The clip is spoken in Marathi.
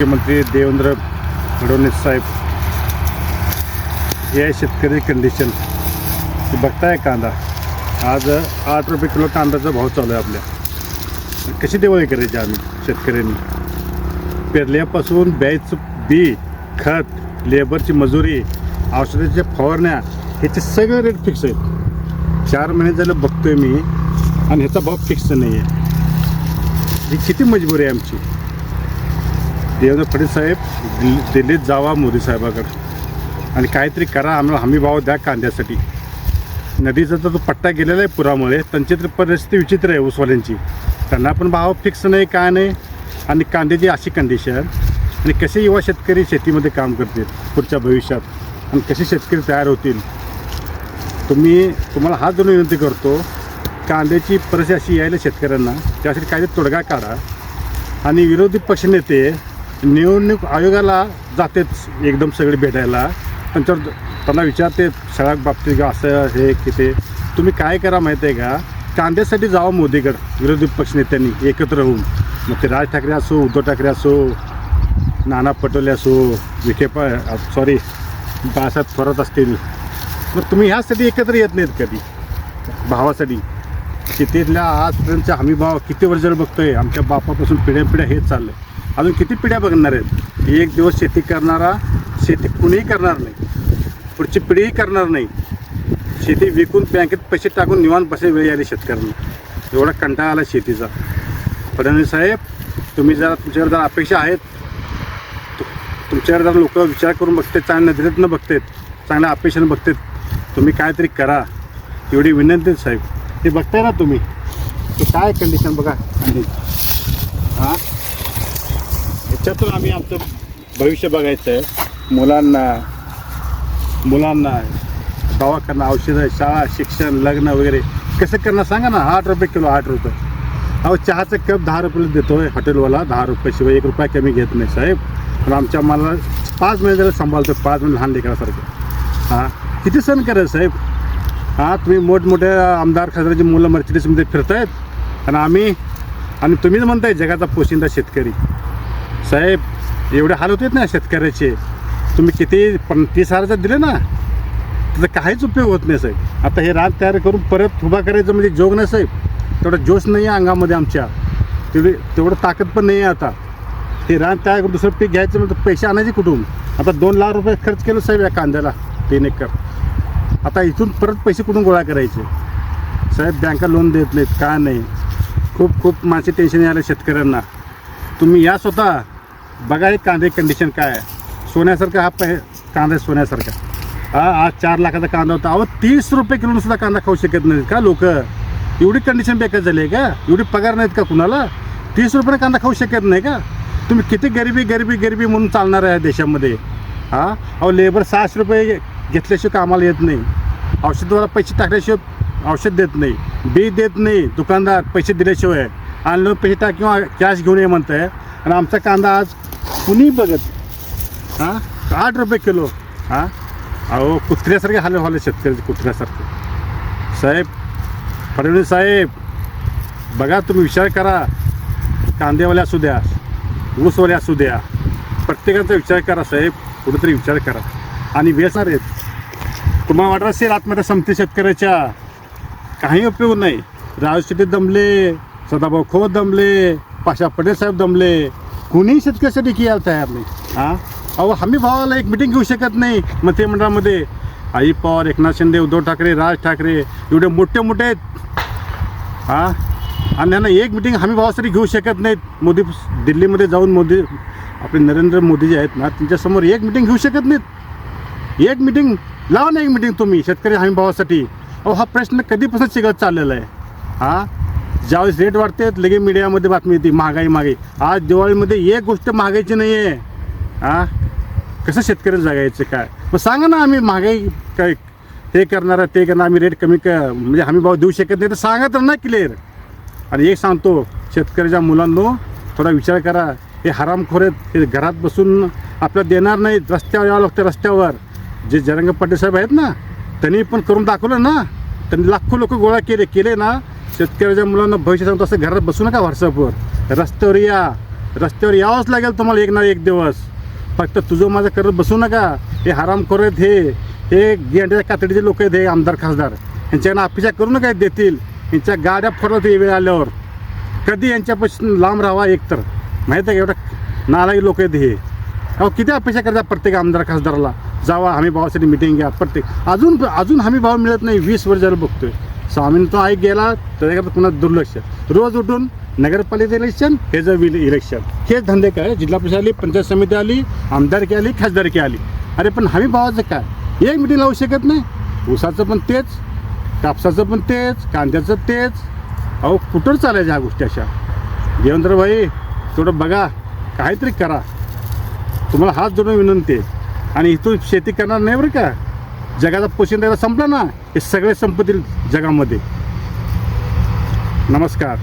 मुख्यमंत्री देवेंद्र फडणवीस साहेब हे आहे शेतकरी कंडिशन ते बघताय कांदा. आज आठ रुपये किलो कांद्याचा भाव चालू आहे आपल्या. कशी दिवाळी करायची आम्ही शेतकऱ्यांनी? पेरल्यापासून बॅचं बी खत लेबरची मजुरी औषधाच्या फवारण्या ह्याचे सगळे रेट फिक्स आहेत. चार महिने झालं बघतोय मी आणि ह्याचा भाव फिक्स नाही आहे ही किती मजबुरी आहे आमची? देवेंद्र फडणवीस साहेब दिल्ली- दिल्लीत जावा मोदी साहेबाकडं. आणि काहीतरी करा आम्हाला हमी भाव द्या कांद्यासाठी. नदीचा तर तो पट्टा गेलेला आहे पुरामुळे त्यांची तर परिस्थिती विचित्र आहे ऊसवाल्यांची. त्यांना पण भाव फिक्स नाही काय नाही. आणि कांद्याची अशी कंडिशन आणि कसे युवा शेतकरी शेतीमध्ये काम करतील पुढच्या भविष्यात? आणि कसे शेतकरी तयार होतील? तुम्ही तुम्हाला हात धरून विनंती करतो. कांद्याची परिस्थिती अशी यायला शेतकऱ्यांना त्यासाठी काहीतरी तोडगा काढा. आणि विरोधी पक्षनेते निवडणूक आयोगाला जातेच एकदम सगळे भेटायला. त्यांच्यावर त्यांना विचारते सगळ्या बाबतीत असं हे की ते. तुम्ही काय करा माहिती आहे का? कांद्यासाठी जावं मोदीकडं विरोधी पक्षनेत्यांनी एकत्र होऊन. मग ते राज ठाकरे असो उद्धव ठाकरे असो नाना पटोले असो विखे प सॉरी बाळासाहेब थोरात असतील. मग तुम्ही ह्यासाठी एकत्र येत नाहीत कधी? भावासाठी. शेतीतल्या आजपर्यंतचा हमी भाव किती वर्ष बघतोय? आमच्या बापापासून पिढ्या पिढ्या हेच आहे अजून किती पिढ्या बघणार आहेत? एक दिवस शेती करणारा शेती कुणीही करणार नाही. पुढची पिढीही करणार नाही. शेती विकून बँकेत पैसे टाकून निवांत बसे वेळ आली शेतकऱ्यांना. एवढा कंटाळा आला शेतीचा. फडणवीस साहेब तुम्ही जरा तुमच्यावर जरा अपेक्षा आहेत. तुमच्यावर जरा लोक विचार करून बघतात चांगल्या नजरेतनं बघतात चांगल्या अपेक्षेनं बघतात तुम्ही काहीतरी करा. एवढी विनंती आहे, साहेब. ते बघताय ना तुम्ही? काय कंडिशन बघा? हां? त्याच्यातून आम्ही आमचं भविष्य बघायचं आहे. मुलांना मुलांना दवाखाना औषधं शाळा शिक्षण लग्न वगैरे. कसं करणार? सांगा ना आठ रुपये किलो आठ रुपये. अहो चहाचं कप दहा रुपयाला देतोय हॉटेलवाला दहा रुपयाशिवाय एक रुपया कमी घेत नाही साहेब. पण आमच्या मला पाच महिने जरा सांभाळतो पाच महिने लहान लेकरासारखं. हां किती सण करायचं साहेब? हां तुम्ही मोठमोठ्या आमदार खासदाराची मुलं मर्चिडीजमध्ये फिरतायत. आणि आम्ही आणि तुम्हीच म्हणताय जगाचा पोशिंदा शेतकरी. साहेब एवढे हाल होते ना शेतकऱ्याचे. तुम्ही किती पण तीस हजाराचं दिले ना त्याचा काहीच उपयोग होत नाही साहेब. आता हे रान तयार करून परत उभा करायचं म्हणजे जोग नाही साहेब. तेवढा जोश नाही आहे अंगामध्ये आमच्या. तेवढी तेवढं ताकद पण नाही आहे आता. हे रान तयार करून दुसरं पीक घ्यायचं म्हणजे पैसे आणायचे कुठून? आता दोन लाख रुपये खर्च केलं साहेब या कांद्याला तीन एकर. आता इथून परत पैसे कुठून गोळा करायचे? साहेब बँका लोन देत नाहीत का नाही? खूप खूप माझे टेन्शन यायला शेतकऱ्यांना. तुम्ही या स्वतः. बघा एक कांदे कंडिशन काय आहे? सोन्यासारखा हा पै कांदा सोन्यासारखा. हा आज चार लाखाचा कांदा होता. अहो तीस रुपये किलो सुद्धा कांदा खाऊ शकत नाहीत का लोक? एवढी कंडिशन बेकार झाली आहे का? एवढी पगार नाहीत का कुणाला? तीस रुपये कांदा खाऊ शकत नाही का? तुम्ही किती गरिबी गरिबी गरिबी म्हणून चालणार आहे देशामध्ये? हा? अहो लेबर सहाशे रुपये घेतल्याशिवाय कामाला येत नाही. औषधवाला पैसे टाकल्याशिवाय औषध देत नाही. बी देत नाही. दुकानदार पैसे दिल्याशिवाय. आणलं पैसे टाक किंवा कॅश घेऊन ये म्हणत आहे आणि आमचा कांदा आज कुणी बघत हां? आठ रुपये किलो. हां? अहो कुत्र्यासारखे हाल व्हाले शेतकऱ्याचे कुत्र्यासारखे. साहेब फडणवीस साहेब बघा तुम्ही विचार करा. कांदेवाले असू द्या ऊसवाले असू द्या प्रत्येकाचा विचार करा साहेब कुठेतरी विचार करा. आणि व्यसणार आहेत तुम्हाला वाटत असेल आत्महत्या संपते शेतकऱ्याच्या. काही उपयोग नाही. राज दमले सदाभाऊ खोत दमले. पाशा पटेल साहेब दमले. कुणीही शेतकऱ्यासाठी किया तयार नाही हां? अहो हमी भावाला एक मिटिंग घेऊ शकत नाही मंत्रिमंडळामध्ये आई पवार एकनाथ शिंदे उद्धव ठाकरे राज ठाकरे एवढे मोठे मोठे आहेत. हां? आणि त्यांना एक मिटिंग हमी भावासाठी घेऊ शकत नाहीत. मोदी दिल्लीमध्ये जाऊन मोदी आपले नरेंद्र मोदी जे आहेत ना त्यांच्यासमोर एक मिटिंग घेऊ शकत नाहीत. एक मिटिंग लावा ना एक मिटिंग तुम्ही शेतकरी हमी भावासाठी. अहो हा प्रश्न कधीपासून शिकत चाललेला आहे? हां? ज्यावेळेस रेट वाढते लगे मीडियामध्ये बातमी येते महागाई महागाई. आज दिवाळीमध्ये एक गोष्ट महागायची नाही आहे हां? कसं शेतकऱ्यांना जगायचं काय? मग सांगा ना आम्ही महागाई काय हे करणार ते करणार आम्ही रेट कमी क म्हणजे हमी भाव देऊ शकत नाही तर सांगा तर ना क्लिअर आणि एक सांगतो शेतकऱ्याच्या मुलांनो थोडा विचार करा. हे हरामखोर आहेत हे घरात बसून आपल्याला देणार नाहीत रस्त्यावर यावं लागतं रस्त्यावर. जे जरंग पाटील साहेब आहेत ना त्यांनी पण करून दाखवलं ना. त्यांनी लाखो लोक गोळा केले केले ना. शेतकऱ्याच्या मुलांना भविष्य सांगतो असं घरात बसू नका व्हॉट्सअपवर. रस्त्यावर या. रस्त्यावर यावंच लागेल तुम्हाला एक ना एक दिवस. फक्त तुझं माझं करत बसू नका. हे हराम करत हे. हे गेंड्याच्या कातडीचे लोक आहेत हे आमदार खासदार. यांच्याकडनं अपेक्षा करू नका देतील. यांच्या गाड्या फोडत वेळ आल्यावर. कधी यांच्यापासून लांब राहावा एक तर. माहीत आहे का एवढं नालाही लोक आहेत हे? अहो किती अपेक्षा करतात प्रत्येक आमदार खासदाराला? जावा हमी भावासाठी मिटिंग घ्या. प्रत्येक अजून अजून हमी भाव मिळत नाही. वीस वर्ष झालं बघतोय. स्वामींचा ऐक गेला त्याच्याकडे पुन्हा दुर्लक्ष. रोज उठून नगरपालिका इलेक्शन हे जर इलेक्शन हेच धंदे काय? जिल्हा परिषद आली पंचायत समिती आली आमदारकी आली खासदारकी आली. अरे पण हमी भावाचं काय? एक मिटिंग लावू शकत नाही. ऊसाचं पण तेच कापसाचं पण तेच कांद्याचं तेच. अहो कुठं चालायच्या ह्या गोष्टी अशा? देवेंद्र भाई थोडं बघा. काहीतरी करा. तुम्हाला हात जोडून विनंती आहे. आणि इथून शेती करणार नाही बरं का? जगाचा पोशिंदा संपला ना हे सगळे संपतील जगामध्ये. नमस्कार.